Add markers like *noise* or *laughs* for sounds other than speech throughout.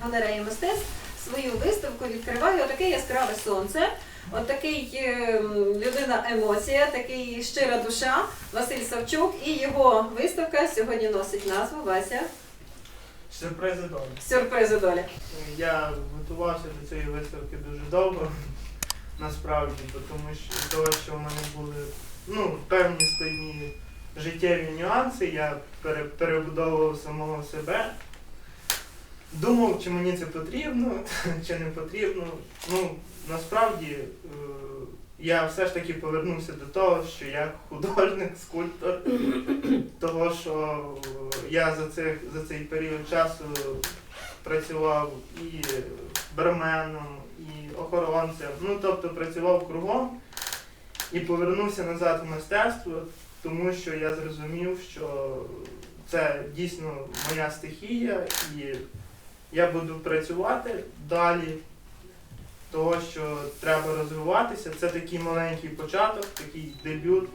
галереї мистецтв свою виставку відкриває отаке яскраве сонце. Отакий е, людина емоція, такий щира душа Василь Савчук і його виставка сьогодні носить назву Вася Сюрпризи долі. Сюрпризи долі. Я готувався до цієї виставки дуже довго, насправді, тому що того, що в мене були ну, певні складні життєві нюанси, я пере, перебудовував самого себе. Думав, чи мені це потрібно, *laughs* чи не потрібно. Ну, насправді е, я все ж таки повернувся до того, що я художник, скульптор, того, що е, я за, цих, за цей період часу працював і барменом, і охоронцем, ну тобто працював кругом і повернувся назад в мистецтво, тому що я зрозумів, що це дійсно моя стихія, і я буду працювати далі. Того, що треба розвиватися, це такий маленький початок, такий дебют.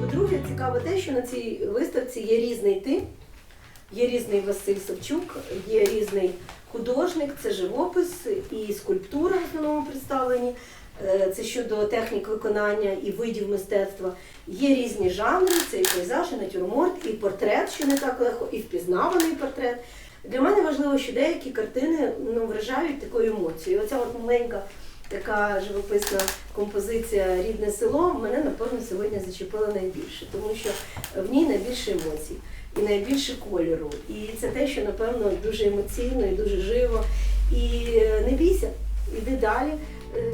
По-друге, цікаво те, що на цій виставці є різний ти, є різний Василь Савчук, є різний художник, це живопис і скульптура в основному представлені. Е, Це щодо технік виконання і видів мистецтва. Є різні жанри, це і пейзаж, і натюрморт, і портрет, що не так легко, і впізнаваний портрет. Для мене важливо, що деякі картини ну, вражають такою емоцією. Оця от маленька така живописна композиція Рідне село мене напевно сьогодні зачепила найбільше, тому що в ній найбільше емоцій і найбільше кольору. І це те, що напевно дуже емоційно і дуже живо. І е, не бійся, іди далі. Е,